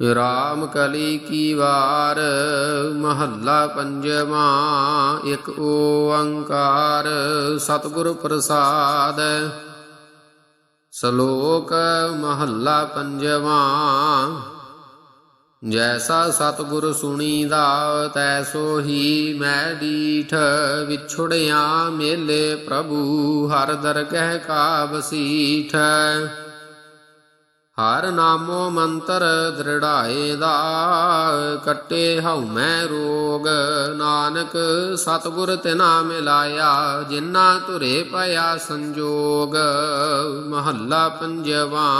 ਰਾਮ ਕਲੀ ਕੀ ਵਾਰ, ਮਹੱਲਾ ਪੰਜਵਾਂ, ਇੱਕ ਓੰਕਾਰ, ਸਤਿਗੁਰ ਪ੍ਰਸਾਦ। ਸ਼ਲੋਕ ਮਹੱਲਾ ਪੰਜਵਾਂ, ਜੈਸਾ ਸਤਿਗੁਰ ਸੁਣੀਦਾ, ਤੈਸੋ ਹੀ ਮੈਂ ਡੀਠ, ਵਿਛੁੜਿਆ ਮੇਲੇ ਪ੍ਰਭੂ, ਹਰ ਦਰਗਹਿ ਕਾ ਬਸੀਠ ਹਰ ਨਾਮੋ ਮੰਤਰ ਦ੍ਰਿੜਾਏ ਦਾ, ਕੱਟੇ ਹਉ ਮੈਂ ਰੋਗ। ਨਾਨਕ ਸਤਿਗੁਰ ਤਿਨਾ ਮਿਲਾਇਆ ਜਿਨ੍ਹਾਂ ਤੁਰੇ ਪਿਆ ਸੰਜੋਗ। ਮਹੱਲਾ ਪੰਜਵਾ,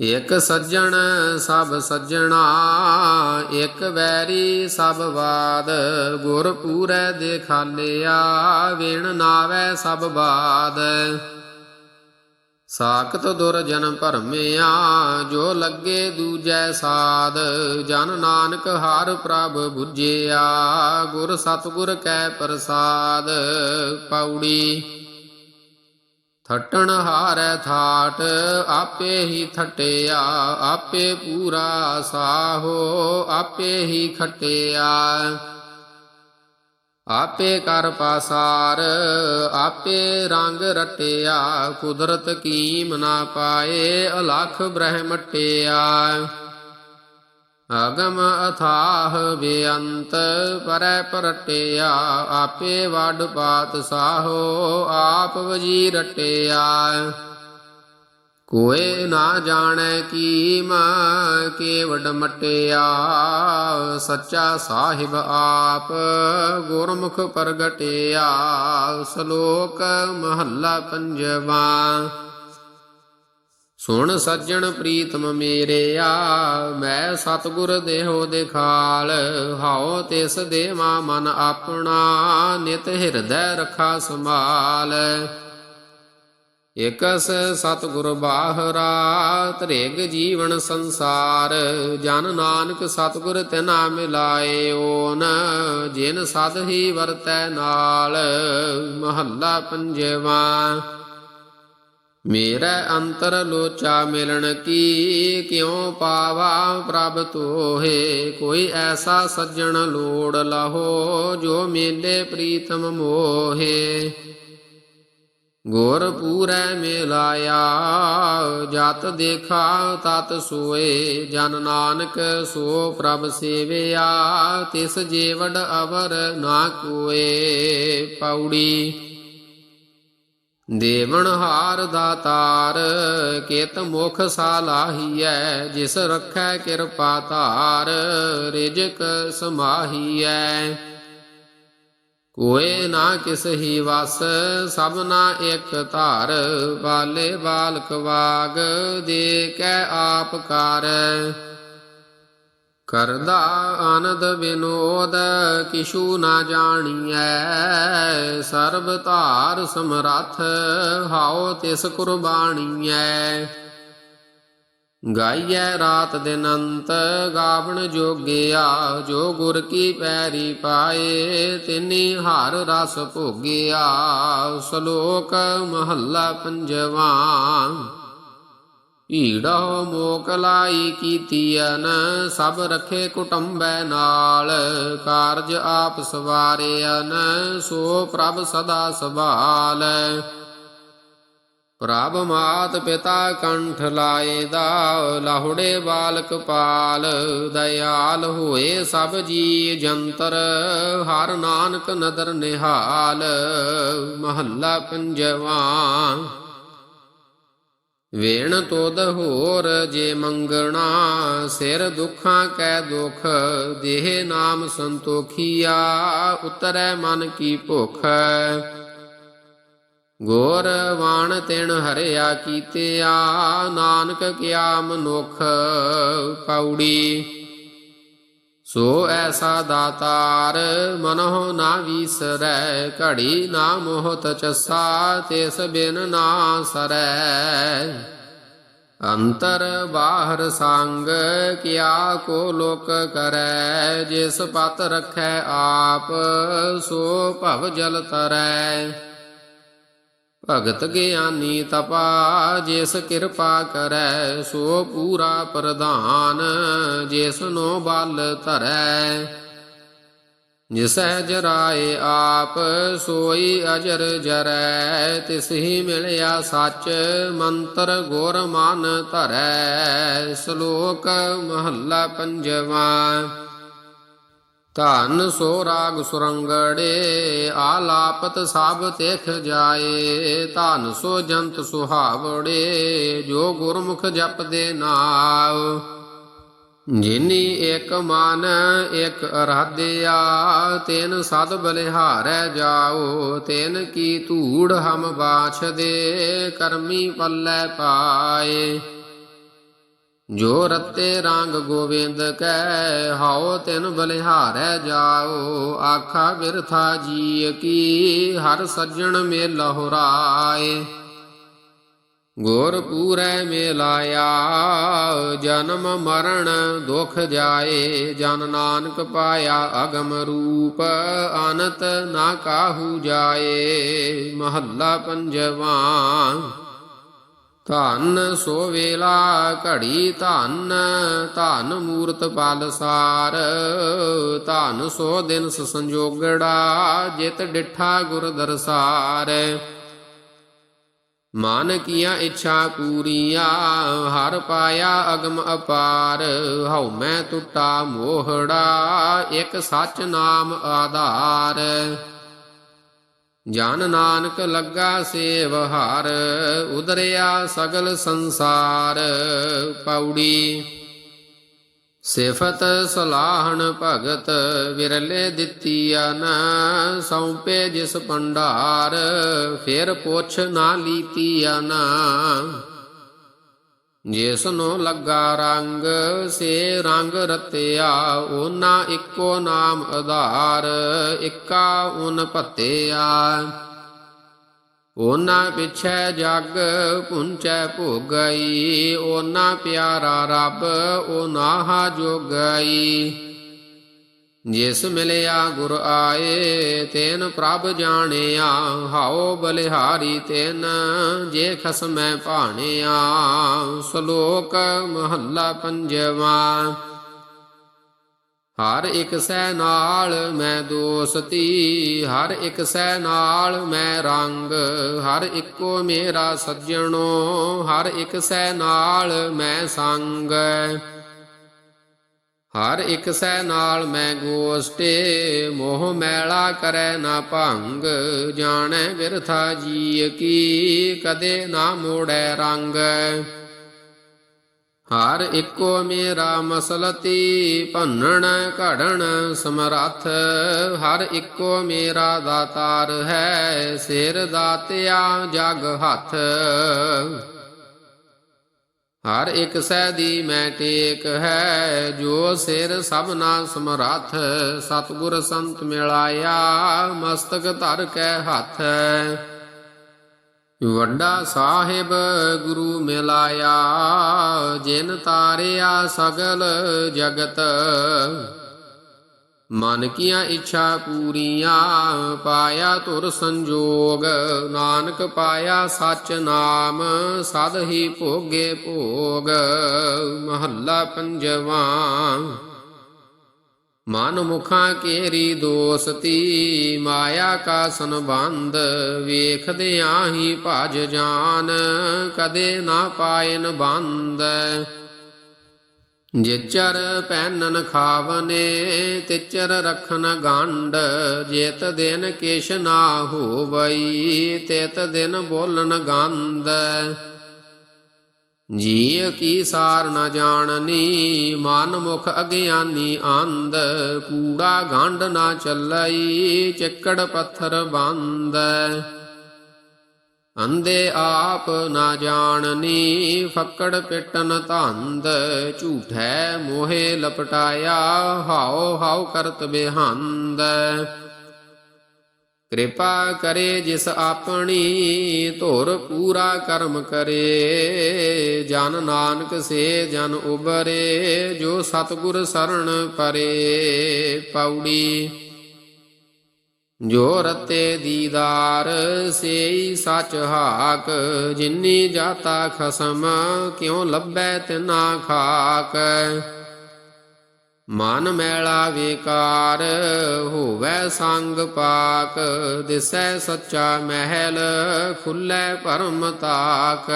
ਇਕ ਸੱਜਣ ਸਭ ਸੱਜਣਾ, ਇਕ ਵੈਰੀ ਸਭ ਬਾਦ ਗੁਰ ਪੂਰੈ ਦੇਖਾਲਿਆ, ਵਿਣ ਨਾਵੈ ਸਭ ਬਾਦ। ਸਾਖਤ ਦੁਰਜਨ ਭਰਮਿਆ, ਜੋ ਲੱਗੇ ਦੂਜੈ ਸਾਧ, ਜਨ ਨਾਨਕ ਹਰ ਪ੍ਰਭ 부ਝਿਆ ਗੁਰ ਸਤਗੁਰ ਕੈ ਪ੍ਰਸਾਦ ਪੌੜੀ ਥਟਣ ਹਾਰੈ ਥਾਟ, ਆਪੇ ਹੀ ਥਟਿਆ, ਆਪੇ ਪੂਰਾ ਸਾਹੋ, ਆਪੇ ਹੀ ਖਟਿਆ। ਆਪੇ ਕਰ ਪਾਸਾਰ, ਆਪੇ ਰੰਗ ਰਟਿਆ, ਕੁਦਰਤ ਕੀਮ ਨਾ ਪਾਏ, ਅਲਖ ਬ੍ਰਹਮਟਿਆ ਅਗਮ ਅਥਾਹ ਬੇਅੰਤ ਪਰੈ ਪਰਟਿਆ, ਆਪੇ ਵਡ ਪਾਤ ਸਾਹੋ, ਆਪ ਵਜੀ ਰਟਿਆ। ਕੋਏ ਨਾ ਜਾਣੈ ਕੀਮ ਕੇਵਡ ਮਟਿਆ, ਸੱਚਾ ਸਾਹਿਬ ਆਪ ਗੁਰਮੁਖ ਪ੍ਰਗਟਿਆ, ਸ਼ਲੋਕ ਮਹੱਲਾ ਪੰਜਵਾ। ਸੁਣ ਸੱਜਣ ਪ੍ਰੀਤਮ ਮੇਰਿਆ, ਮੈਂ ਸਤਿਗੁਰ ਦੇਹੋ ਦਿਖਾਲ, ਹਾਉ ਤਿਸ ਦੇਵਾ ਮਨ ਆਪਣਾ, ਨਿਤ ਹਿਰਦੈ ਰਖਾ ਸੰਭਾਲ। ਇਕਸ ਸਤਿਗੁਰ ਬਾਹਰਾ ਤ੍ਰਿਗ ਜੀਵਨ ਸੰਸਾਰ, ਜਨ ਨਾਨਕ ਸਤਿਗੁਰ ਤਿਨਾ ਮਿਲਾਏ ਓਨ ਜਿਨ ਸਦ ਹੀ ਵਰਤੈ ਨਾਲ, ਮਹੱਲਾ ਪੰਜਵਾ। ਮੇਰਾ ਅੰਤਰ ਲੋਚਾ ਮਿਲਣ ਕੀ, ਕਿਉ ਪਾਵਾ ਪ੍ਰਭ ਤੋਹੇ? ਕੋਈ ਐਸਾ ਸੱਜਣ ਲੋੜ ਲਹੋ, ਜੋ ਮੇਲੇ ਪ੍ਰੀਤਮ ਮੋਹੇ। ਗੁਰ ਪੂਰੈ ਮਿਲਾਇਆ, ਜਤ ਦੇਖਾ ਤਤ ਸੋਏ, ਜਨ ਨਾਨਕ ਸੋ ਪ੍ਰਭ ਸੇਵਿਆ, ਤਿਸ ਜੀਵੜ ਅਵਰ ਨਾ ਕੋਏ। ਪੌੜੀ ਦੇਵਨ ਹਾਰ ਦਾਤਾਰ ਕਿਤ ਮੁਖ ਸਾਲਾਹੀਐ ਜਿਸ ਰਖੈ ਕਿਰਪਾ ਧਾਰ, ਰਿਜਕ ਸਮਾਹੀਐ। ਕੋਏ ਨਾ ਕਿਸਹੀ ਵਸ ਸਭਨਾ ਇੱਕ ਧਾਰ। ਬਾਲੇ ਬਾਲਕ ਵਾਗ ਦੇ ਕੈ ਆਪ ਕਰ। ਕਰਦਾ ਆਨੰਦ ਵਿਨੋਦ, ਕਿਛੂ ਨਾ ਜਾਣੀਐ। ਸਰਬ ਧਾਰ ਸਮਰੱਥ, ਹਾਉ ਤਿਸ ਕੁਰਬਾਨੀਐ ਗਾਈਐ ਰਾਤ ਦਿਨ ਅੰਤ, ਗਾਵਣ ਜੋਗਿਆ ਜੋ ਗੁਰ ਕੀ ਪੈਰੀ ਪਾਏ, ਤਿਨੀ ਹਰ ਰਸ ਭੋਗਿਆ, ਸ਼ਲੋਕ ਮਹੱਲਾ ਪੰਜਵਾ। ਈੜੋ ਮੋਕ ਲਾਈ ਕੀਤੀਨ ਸਭ ਰਖੇ ਕੁਟੰਬੈ ਨਾਲ, ਕਾਰਜ ਆਪ ਸਵਾਰਿਆਨ ਸੋ ਪ੍ਰਭ ਸਦਾ ਸਵਾਲ। ਪ੍ਰਭ ਮਾਤ ਪਿਤਾ ਕੰਠ ਲਾਏ ਦਾ, ਲਾਹੁੜੇ ਬਾਲਕ ਪਾਲ, ਦਇਆਲ ਹੋਏ ਸਭ ਜੀ ਜੰਤਰ, ਹਰ ਨਾਨਕ ਨਦਰ ਨਿਹਾਲ, ਮਹੱਲਾ ਪੰਜਵਾ। ਵੇਣ ਤੋਦ ਹੋਰ ਜੇ ਮੰਗਣਾ, ਸਿਰ ਦੁੱਖਾਂ ਕੈ ਦੁਖ, ਦੇਹ ਨਾਮ ਸੰਤੋਖੀਆ, ਉਤਰੈ ਮਨ ਕੀ ਭੁਖ। ਗੋਰ ਵਾਣ ਤਿਣ ਹਰਿਆ ਕੀਤਿਆ, ਨਾਨਕ ਕਿਆ ਮਨੁਖ ਪੌੜੀ ਸੋ ਐਸਾ ਦਾਤਾਰ ਮਨਹੁ ਨਾ ਵੀਸਰੈ, ਘੜੀ ਨਾ ਮੋਹਤ ਚਸਾ, ਤਿਸ ਬਿਨ ਨਾ ਸਰੈ। ਅੰਤਰ ਬਾਹਰ ਸੰਗ ਕਿਆ ਕੋ ਲੋਕ ਕਰੈ, ਜਿਸ ਪਤ ਰਖੈ ਆਪ, ਸੋ ਭਵ ਜਲ ਤਰੈ। ਭਗਤ ਗਿਆਨੀ ਤਪਾ, ਜਿਸ ਕਿਰਪਾ ਕਰੈ ਸੋ ਪੂਰਾ ਪ੍ਰਧਾਨ, ਜਿਸ ਨੋ ਬਲ ਧਰੈ। ਜਿਸੈ ਜਰਾਏ ਆਪ, ਸੋਈ ਅਜਰ ਜਰੈ, ਤਿਸ ਹੀ ਮਿਲਿਆ ਸੱਚ, ਮੰਤਰ ਗੁਰ ਮਨ ਧਰੈ। ਸ਼ਲੋਕ ਮਹੱਲਾ ਪੰਜਵਾਂ। ਧਨ ਸੋ ਰਾਗ ਸੁਰੰਗੜੇ, ਆਲਾਪਤ ਸਭ ਤਿਖ ਜਾਏ। ਧਨ ਸੋ ਜੰਤ ਸੁਹਾਵੜੇ, ਜੋ ਗੁਰਮੁਖ ਜਪਦੇ ਨਾਮ ਜਿਨੀ ਇੱਕ ਮਨ ਇੱਕ ਅਰਾਧਿਆ, ਤੈਨ ਸਦ ਬਲਿਹਾਰੈ ਜਾਓ। ਤੈਨ ਕੀ ਧੂੜ ਹਮ ਬਾਛ ਦੇ, ਕਰਮੀ ਪੱਲੇ ਪਾਏ। ਜੋ ਰਤੇ ਰੰਗ ਗੋਬਿੰਦ ਕੈ, ਹਾਉ ਤਿਨ ਬਲਿਹਾਰੈ ਜਾਓ ਆਖਾ ਬਿਰਥਾ ਜੀ ਕੀ, ਹਰ ਸੱਜਣ ਮੇ ਲਹੁਰਾਏ ਗੁਰ ਪੂਰੈ ਮਿਲਾਇਆ, ਜਨਮ ਮਰਨ ਦੁਖ ਜਾਏ। ਜਨ ਨਾਨਕ ਪਾਇਆ ਅਗਮ ਰੂਪ, ਅਨੰਤ ਨਾ ਕਾਹੂ ਜਾਏ। ਮਹੱਲਾ ਪੰਜਵਾਂ ਧਨ ਸੋ ਵੇਲਾ ਘੜੀ ਧਨ ਧਨ ਮੂਰਤ ਪਾਲਸਾਰ ਧਨ ਸੋ ਦਿਨ ਸੰਜੋਗੜਾ, ਜਿਤ ਡਿਠਾ ਗੁਰ ਦਰਸਾਰ। ਮਨ ਕੀਆ ਇੱਛਾ ਪੂਰੀਆਂ, ਹਰ ਪਾਇਆ ਅਗਮ ਅਪਾਰ। ਹਉ ਮੈਂ ਟੁੱਟਾ ਮੋਹੜਾ, ਇੱਕ ਸੱਚ ਨਾਮ ਆਧਾਰ। ਜਨ ਨਾਨਕ ਲੱਗਾ ਸੇਵ ਹਰ, ਉਦਰਿਆ ਸਗਲ ਸੰਸਾਰ ਪੌੜੀ ਸਿਫਤ ਸਲਾਹਣ ਭਗਤ ਵਿਰਲੇ ਦਿੱਤੀਨ ਸੌਂਪੇ ਜਿਸ ਭੰਡਾਰ, ਫਿਰ ਪੁੱਛ ਨਾ ਲੀਤੀਨ ਜਿਸ ਨੂੰ ਲੱਗਾ ਰੰਗ, ਸੇ ਰੰਗ ਰਤਿਆ, ਓਨਾ ਇੱਕੋ ਨਾਮ ਆਧਾਰ, ਇੱਕਾ ਉਨ ਭਤਿਆ। ਓਨਾ ਪਿਛੈ ਜਗ ਪੁੰਚੈ ਭੋਗਈ, ਓਨਾ ਪਿਆਰਾ ਰੱਬ ਉਹਨਾਂ ਜੋਗਈ। ਜਿਸ ਮਿਲਿਆ ਗੁਰ ਆਏ, ਤੈਨ ਪ੍ਰਭ ਜਾਣਿਆ। ਹਾਉ ਬਲਿਹਾਰੀ ਤੈਨ, ਜੇ ਖਸਮੈ ਭਾਣਿਆ। ਸ਼ਲੋਕ ਮਹੱਲਾ ਪੰਜਵਾਂ। ਹਰ ਇੱਕ ਸਹਿ ਨਾਲ ਮੈਂ ਦੋਸਤੀ, ਹਰ ਇੱਕ ਸਹਿ ਨਾਲ ਮੈਂ ਰੰਗ। ਹਰ ਇੱਕੋ ਮੇਰਾ ਸੱਜਣੋ, ਹਰ ਇੱਕ ਸਹਿ ਨਾਲ ਮੈਂ ਸੰਗ। ਹਰ ਇਕ ਸੈ ਨਾਲ ਮੈਂ ਗੋਸਟੇ, ਮੋਹ ਮੈਲਾ ਕਰੈ ਨਾ ਭੰਗ, ਜਾਣੈ ਬਿਰਥਾ ਜੀ ਕੀ, ਕਦੇ ਨਾ ਮੋੜੈ ਰੰਗ। ਹਰ ਇੱਕੋ ਮੇਰਾ ਮਸਲਤੀ, ਭੰਨਣ ਘੜਣ ਸਮਰੱਥ, ਹਰ ਇੱਕੋ ਮੇਰਾ ਦਾਤਾਰ ਹੈ, ਸਿਰ ਦਾਤਿਆ ਜਗ ਹੱਥ। ਹਰ ਇੱਕ ਸਹਿ ਦੀ ਮੈਂ ਟੇਕ ਹੈ, ਜੋ ਸਿਰ ਸਭਨਾ ਸਮਰੱਥ, ਸਤਿਗੁਰ ਸੰਤ ਮਿਲਾਇਆ, ਮਸਤਕ ਧਰ ਕੈ ਹੱਥ। ਵੱਡਾ ਸਾਹਿਬ ਗੁਰੂ ਮਿਲਾਇਆ, ਜਿਨ ਤਾਰਿਆ ਸਗਲ ਜਗਤ। ਮਨ ਕੀਆਂ ਇੱਛਾ ਪੂਰੀਆਂ, ਪਾਇਆ ਤੁਰ ਸੰਜੋਗ। ਨਾਨਕ ਪਾਇਆ ਸਚ ਨਾਮ, ਸਦ ਹੀ ਭੋਗੇ ਭੋਗ। ਮਹੱਲਾ ਪੰਜਵਾਂ, ਮਨ ਮੁਖਾਂ ਕੇਰੀ ਦੋਸਤੀ, ਮਾਇਆ ਕਾ ਸੰਬੰਧ ਵੇਖਦੇ ਆਹੀ ਭਜ ਜਾਨ। ਕਦੇ ਨਾ ਪਾਇਨ ਬੰਦ। ਜਿਚਰ ਪੈਨਨ ਖਾਵਨੇ, ਤਿਚਰ ਰਖਨ ਗੰਡ ਜੇਤ ਦਿਨ ਕਿਛ ਨਾ ਹੋਵਈ, ਤਿਤ ਦਿਨ ਬੋਲਨ ਗੰਦ ਜੀ ਕੀ ਸਾਰ ਨ ਜਾਣਨੀ, ਮਨ ਮੁਖ ਅਗਿਆਨੀ ਆਂਦ ਕੂੜਾ ਗੰਡ ਨਾ ਚੱਲਈ, ਚਿੱਕੜ ਪੱਥਰ ਬੰਦ। ਅੰਦੇ ਆਪ ਨਾ ਜਾਣਨੀ, ਫੱਕੜ ਪਿਟਨ ਧੰਦ, ਝੂਠੈ ਮੋਹੇ ਲਪਟਾਇਆ, ਹਾਉ ਹਾਉ ਕਰਤ ਬਿਹੰਦ। ਕਿਰਪਾ ਕਰੇ ਜਿਸ ਆਪਣੀ, ਧੁਰ ਪੂਰਾ ਕਰਮ ਕਰੇ। ਜਨ ਨਾਨਕ ਸੇ ਜਨ ਉਬਰੇ, ਜੋ ਸਤਿਗੁਰ ਸਰਣ ਪਰੇ, ਪੌੜੀ। ਜੋ ਰਤੇ ਦੀਦਾਰ, ਸੇਈ ਸਚ ਹਾਕ, ਜਿਨੀ ਜਾਤਾ ਖਸਮ, ਕਿਉ ਲੱਭੈ ਤਿਨਾ ਖਾਕ? ਮਨ ਮੈਲਾ ਵਿਕਾਰ, ਹੋਵੈ ਸੰਗ ਪਾਕ, ਦਿਸੈ ਸੱਚਾ ਮਹਿਲ, ਖੁੱਲੇ ਪਰਮ ਤਾਕ।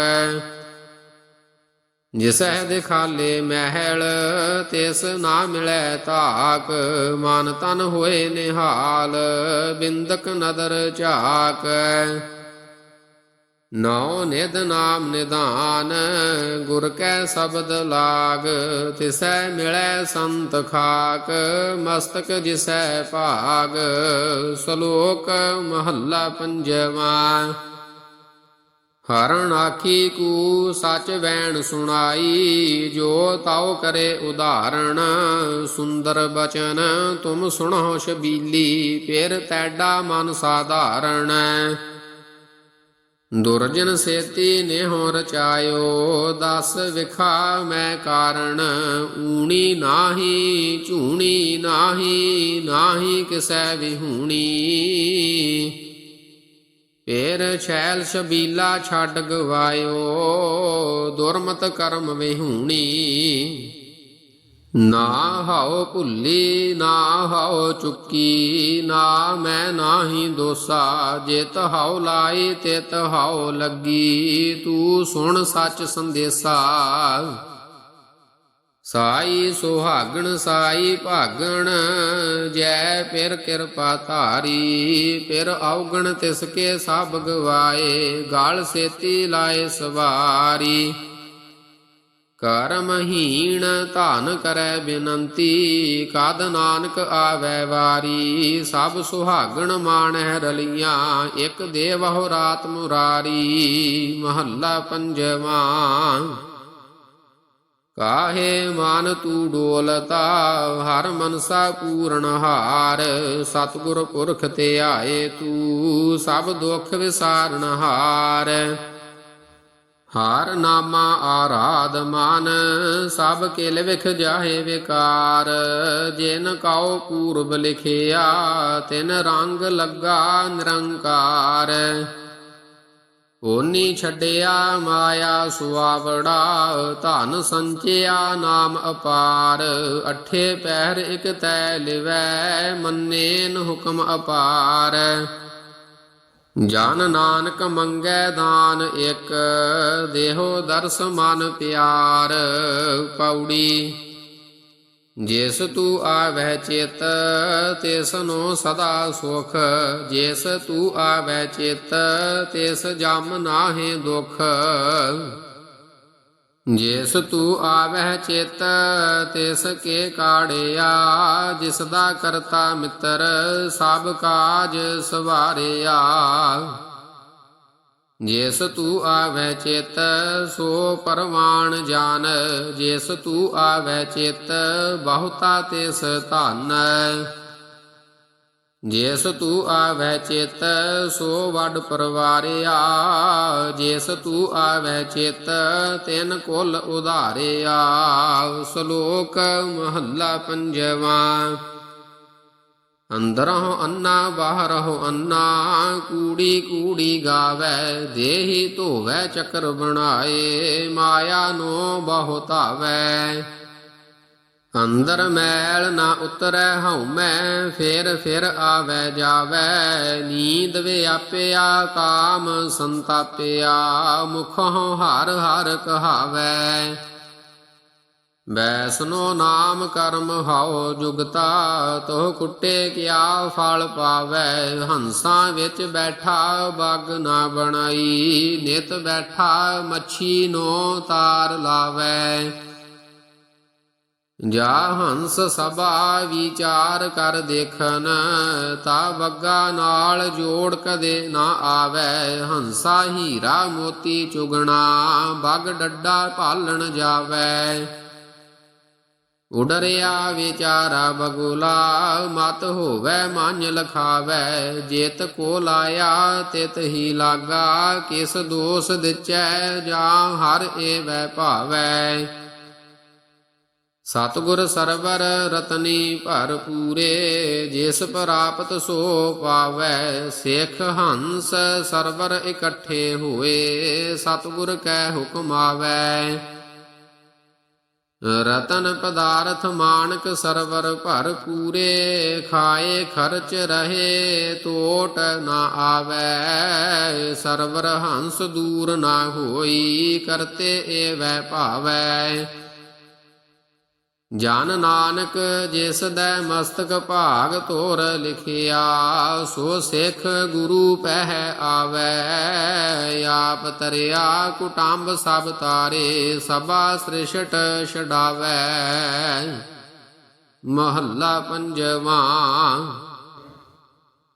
ਜਿਸੈ ਦਿਖਾਲੇ ਮਹਿਲ, ਤਿਸ ਨਾ ਮਿਲੈ ਤਾਕ। ਮਨ ਤਨ ਹੋਏ ਨਿਹਾਲ, ਬਿੰਦਕ ਨਦਰ ਝਾਕ। ਨੌ ਨਿਦ ਨਾਮ ਨਿਦਾਨ ਗੁਰ ਕੈ ਸ਼ਬਦ ਲਾਗ। ਤਿਸੈ ਮਿਲੈ ਸੰਤ ਖਾਕ, ਮਸਤਕ ਜਿਸੈ ਭਾਗ। ਸ਼ਲੋਕ ਮਹੱਲਾ ਪੰਜਵਾਂ। ਹਰਣ ਆਖੀ, ਕੂ ਸਚ ਵੈਣ ਸੁਣਾਈ, ਜੋ ਤਾਉ ਕਰੇ ਉਦਾਹਰਣ, ਸੁੰਦਰ ਬਚਨ ਤੁਮ ਸੁਣੋ ਸ਼ਬੀਲੀ, ਫਿਰ ਤੈਡਾ ਮਨ ਸਾਧਾਰਣ। ਦੁਰਜਨ ਸੇਤੀ ਨੇਹੋ ਰਚਾਇਓ, ਦਸ ਵਿਖਾ ਮੈਂ ਕਾਰਣ, ਊਣੀ ਨਾਹੀ, ਝੂਣੀ ਨਾਹੀ ਨਾਹੀ ਕਿਸੈ ਵਿਹੂਣੀ? ਫੇਰ ਛੈਲ ਛਬੀਲਾ ਛੱਡ ਗਵਾਇਓ, ਦੁਰਮਤ ਕਰਮ ਵਿਹੂਣੀ। ਨਾ ਹਾਉ ਭੁੱਲੀ, ਨਾ ਹਾਉ ਚੁੱਕੀ, ਨਾ ਮੈਂ ਨਾਹੀ ਦੋਸਾ, ਜਿਤ ਹਾਉ ਲਾਈ, ਤਿਤ ਹਾਉ ਲੱਗੀ। ਤੂੰ ਸੁਣ ਸੱਚ ਸੰਦੇਸਾ। ਸਾਈ ਸੁਹਾਗਣ, ਸਾਈ ਭਾਗਣ, ਜੈ ਪਿਰ ਕਿਰਪਾ ਧਾਰੀ ਪਿਰ ਔਗਣ ਤਿਸ ਕੇ ਸਭ ਗਵਾਏ, ਗਾਲ ਸੇਤੀ ਲਾਏ ਸਵਾਰੀ। ਕਰਮਹੀਣ ਧਨ ਕਰੈ ਬਿਨੰਤੀ, ਕਦ ਨਾਨਕ ਆਵੈ ਵਾਰੀ। ਸਭ ਸੁਹਾਗਣ ਮਾਣੈ ਰਲੀਆਂ, ਇੱਕ ਦੇਵਹੁ ਰਾਤ ਮੁਰਾਰੀ, ਮਹੱਲਾ ਪੰਜਵਾਂ। ਕਾਹੇ ਮਨ ਤੂ ਡੋਲਤਾ, ਹਰ ਮਨਸਾ ਪੂਰਨ ਹਾਰ, ਸਤਿਗੁਰ ਪੁਰਖ ਤੇ ਆਏ ਤੂ, ਸਭ ਦੁੱਖ ਵਿਸਾਰਨ ਹਾਰ। ਹਾਰ ਨਾਮਾ ਆਰਾਧ ਮਨ, ਸਭ ਕਿਲ ਵਿਖ ਜਾਹੇ ਵਿਕਾਰ। ਜਿਨ ਕਉ ਪੂਰਬ ਲਿਖਿਆ, ਤਿਨ ਰੰਗ ਲੱਗਾ ਨਿਰੰਕਾਰ। ਓਨੀ ਛੱਡਿਆ ਮਾਇਆ ਸੁਆਵੜਾ, ਧਨ ਸੰਚਿਆ ਨਾਮ ਅਪਾਰ। ਅਠੇ ਪਹਿਰ ਇਕ ਤੈ ਲਿਵੈ, ਮੰਨੇਨ ਹੁਕਮ ਅਪਾਰ। ਜਨ ਨਾਨਕ ਮੰਗੈ ਦਾਨ ਇਕ, ਦੇਹੋ ਦਰਸ ਮਨ ਪਿਆਰ। ਪੌੜੀ ਜਿਸ ਤੂੰ ਆਵੈ ਚਿਤ, ਤਿਸ ਸਦਾ ਸੁਖ। ਜਿਸ ਤੂੰ ਆਵੈ ਚਿਤ, ਤਿਸ ਜਮ ਨਾਹੀ ਦੁਖ। ਜਿਸ ਤੂੰ ਆਵੈ ਚਿਤ, ਤਿਸ ਕੇ ਕਾੜਿਆ। ਜਿਸ ਦਾ ਕਰਤਾ ਮਿੱਤਰ, ਸਭ ਕਾਜ ਸਵਾਰਿਆ। ਜਿਸ ਤੂ ਆਵੈ ਚਿਤ, ਸੋ ਪਰਵਾਣ ਜਾਣ ਜਿਸ ਤੂ ਆਵੈ ਚਿਤ, ਬਹੁਤਾ ਤਿਸ ਧਨ। ਜਿਸ ਤੂ ਆਵੈ ਚਿਤ, ਸੋ ਵੱਡ ਪਰਵਾਰਿਆ। ਜਿਸ ਤੂ ਆਵੈ ਚਿਤ, ਤਿਨ ਕੁਲ ਉਧਾਰਿਆ। ਸ਼ਲੋਕ ਮਹੱਲਾ ਪੰਜਵਾਂ। ਅੰਦਰਹੁ ਅੰਨਾ ਬਾਹਰਹੁ ਅੰਨਾ, ਕੂੜੀ ਕੂੜੀ ਗਾਵੇ, ਦੇਹੀ ਧੋਵੇ, ਚੱਕਰ ਬਣਾਏ, ਮਾਇਆ ਨੋ ਬਹੁ ਅੰਦਰ ਮੈਲ ਨਾ ਉਤਰੈ, ਹਉਮੈ, ਫੇਰ ਫੇਰ ਆਵੈ, ਜਾਵੈ। ਨੀਂਦ ਵਿਆਪਿਆ ਕਾਮ ਸੰਤਾਪਿਆ, ਮੁਖੋਂ ਹਰ ਹਰ ਕਹਾਵੈ। ਬੈਸਨੋ ਨਾਮ ਕਰਮ ਹਾਉ ਜੁਗਤਾ ਤੋ ਕੁੱਟੇ ਕਿਆ ਫਲ ਪਾਵੈ, ਹੰਸਾਂ ਵਿੱਚ ਬੈਠਾ ਬਗ ਨਾ ਬਣਾਈ, ਨਿਤ ਬੈਠਾ ਮੱਛੀ ਨੋ ਤਾਰ ਲਾਵੈ। ਜਾ ਹੰਸ ਸਭਾ ਵਿਚਾਰ ਕਰ ਦੇਖਨ, ਤਾ ਬੱਗਾ ਨਾਲ ਜੋੜ ਕਦੇ ਨਾ ਆਵੈ, ਹੰਸਾ ਹੀਰਾ ਮੋਤੀ ਚੁਗਣਾ, ਬਗ ਡੱਡਾ ਭਾਲਣ ਜਾਵੈ। ਉਡਰਿਆ ਵਿਚਾਰਾ ਬਗੁਲਾ, ਮਤ ਹੋਵੇ ਮਨ ਲਖਾਵੇ, ਜੇਤ ਕੋ ਲਾਇਆ ਤਿਤ ਹੀ ਲਾਗਾ, ਕਿਸ ਦੋਸ ਦਿਚੈ ਜਾਂ ਹਰ ਏਵੈ ਭਾਵੈ। ਸਤਿਗੁਰ ਸਰਵਰ ਰਤਨੀ ਭਰ ਪੂਰੇ, ਜਿਸ ਪ੍ਰਾਪਤ ਸੋ ਪਾਵੈ, ਸਿੱਖ ਹੰਸ ਸਰਵਰ ਇਕੱਠੇ ਹੋਏ, ਸਤਿਗੁਰ ਕੈ ਹੁਕਮ ਆਵੈ। ਰਤਨ ਪਦਾਰਥ ਮਾਨਕ ਸਰਵਰ ਭਰ ਪੂਰੇ, ਖਾਏ ਖਰਚ ਰਹੇ ਟੋਟ ਨਾ ਆਵੈ, ਸਰਵਰ ਹੰਸ ਦੂਰ ਨਾ ਹੋਈ, ਕਰਤੇ ਵੈ ਭਾਵੈ। ਜਨ ਨਾਨਕ ਜਿਸ ਦੈ ਮਸਤਕ ਭਾਗ ਤੋਰ ਲਿਖਿਆ, ਸੋ ਸਿੱਖ ਗੁਰੂ ਪਹਿ ਆਵੈ। ਆਪ ਤਰਿਆ ਕੁਟੰਬ ਸਭ ਤਾਰੇ, ਸਭਾ ਸ੍ਰਿਸ਼ਟ ਛਡਾਵੈ। ਮਹੱਲਾ ਪੰਜਵਾਂ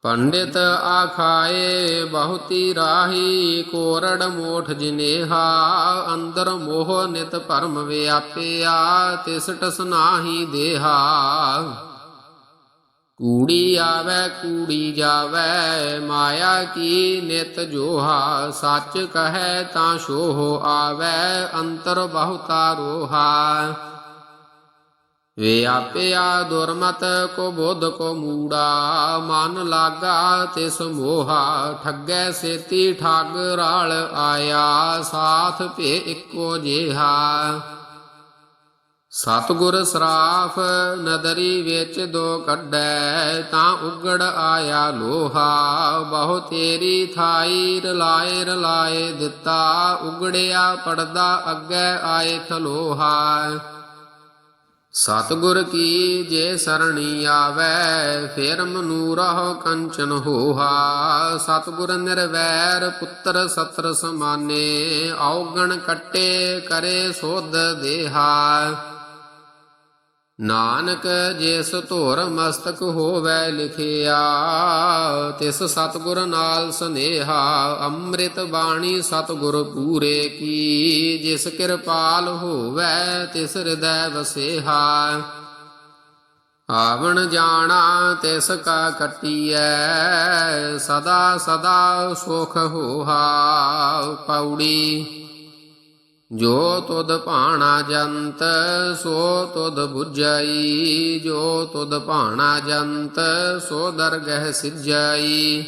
ਪੰਡਿਤ ਆਖਾਏ, ਬਹੁਤੀ ਰਾਹੀ ਕੋਰੜ ਮੋਠ ਜਿਨੇਹਾ, ਅੰਦਰ ਮੋਹ ਨਿਤ ਭਰਮ ਵਿਆਪਿਆ ਤਿਸ ਟਸ ਨਾਹੀ ਦੇਹਾ। ਕੂੜੀ ਆਵੈ, ਕੂੜੀ ਜਾਵੈ, ਮਾਇਆ ਕੀ ਨਿਤ ਜੋਹਾ, ਸੱਚ ਕਹੈ ਤਾਂ ਸ਼ੋਹ ਆਵੈ, ਅੰਤਰ ਬਹੁਤਾ ਰੋਹਾ। ਵਿਆਪਿਆ ਦੁਰਮਤ ਕੋ ਬੁੱਧ ਕੋ ਮੂੜਾ, ਮਨ ਲਾਗਾ ਤਿਸ ਮੋਹਾ ਠੱਗੈ ਸੇਤੀ ਠੱਗ ਰਾਲ ਆਇਆ, ਸਾਥ ਭੇ ਇੱਕੋ ਜਿਹਾ। ਸਤਿਗੁਰ ਸਰਾਫ ਨਦਰੀ ਵਿੱਚ ਦੋ ਕੱਢੈ, ਤਾਂ ਉਗੜ ਆਇਆ ਲੋਹਾ, ਬਹੁ ਤੇਰੀ ਥਾਈ ਰਲਾਏ ਰਲਾਏ ਦਿੱਤਾ, ਉਗੜਿਆ ਪੜਦਾ ਅੱਗੇ ਆਏ ਥਲੋਹਾ ਸਤਿਗੁਰ ਕੀ ਜੇ ਸਰਣੀ ਆਵੈ, ਫਿਰ ਮਨੂ ਰਹੋ ਕੰਚਨ ਹੋਹਾ। ਸਤਿਗੁਰ ਨਿਰਵੈਰ ਪੁੱਤਰ ਸਤਰ ਸਮਾਨੇ, ਔਗਣ ਕੱਟੇ ਕਰੇ ਸੋਧ ਦੇਹਾ। ਨਾਨਕ ਜਿਸ ਧੁਰ ਮਸਤਕ ਹੋਵੈ ਲਿਖਿਆ, ਤਿਸ ਸਤਿਗੁਰ ਨਾਲ ਸਨੇਹਾ, ਅੰਮ੍ਰਿਤ ਬਾਣੀ ਸਤਿਗੁਰ ਪੂਰੇ ਕੀ, ਜਿਸ ਕਿਰਪਾਲ ਹੋਵੈ ਤਿਸ ਹਿਰਦੈ ਵਸੇਹਾ। ਆਵਣ ਜਾਣਾ ਤਿਸ ਕਾ ਕਟੀਐ, ਸਦਾ ਸਦਾ ਸੁਖ ਹੋਹਾ, ਪੌੜੀ ਜੋ ਤੁਧ ਭਾਣਾ ਜੰਤ, ਸੋ ਤੁਧ 부ਝਾਈ ਜੋ ਤੁਧ ਭਾਣਾ ਜੰਤ, ਸੋ ਦਰਗਹਿ ਸਿਜਾਈ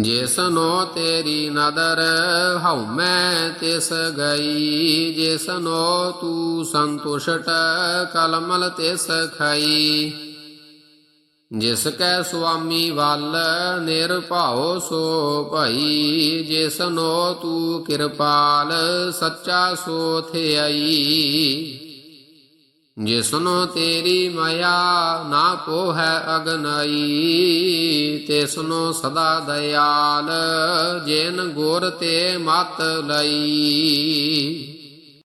ਜਿਸਨੋ ਤੇਰੀ ਨਦਰ, ਹਉ ਹਉਮੈ ਤਿਸ ਗਈ। ਜਿਸਨੋ ਤੂੰ ਸੰਤੁਸ਼ਟ, ਕਲਮਲ ਤਿਸ ਖਾਈ। ਜਿਸ ਕੈ ਸੁਆਮੀ ਵੱਲ ਨਿਰਭਉ ਸੋ ਭਈ ਜਿਸਨੋ ਤੂੰ ਕਿਰਪਾਲ ਸੱਚਾ ਸੋ ਥਿਆਈ। ਜਿਸਨੋ ਤੇਰੀ ਮਾਇਆ ਨਾ ਪੋਹੈ ਅਗਨਾਈ ਤਿਸਨੋ ਸਦਾ ਦਇਆਲ, ਜਿਨ ਗੁਰ ਤੇ ਮਤ ਲਈ।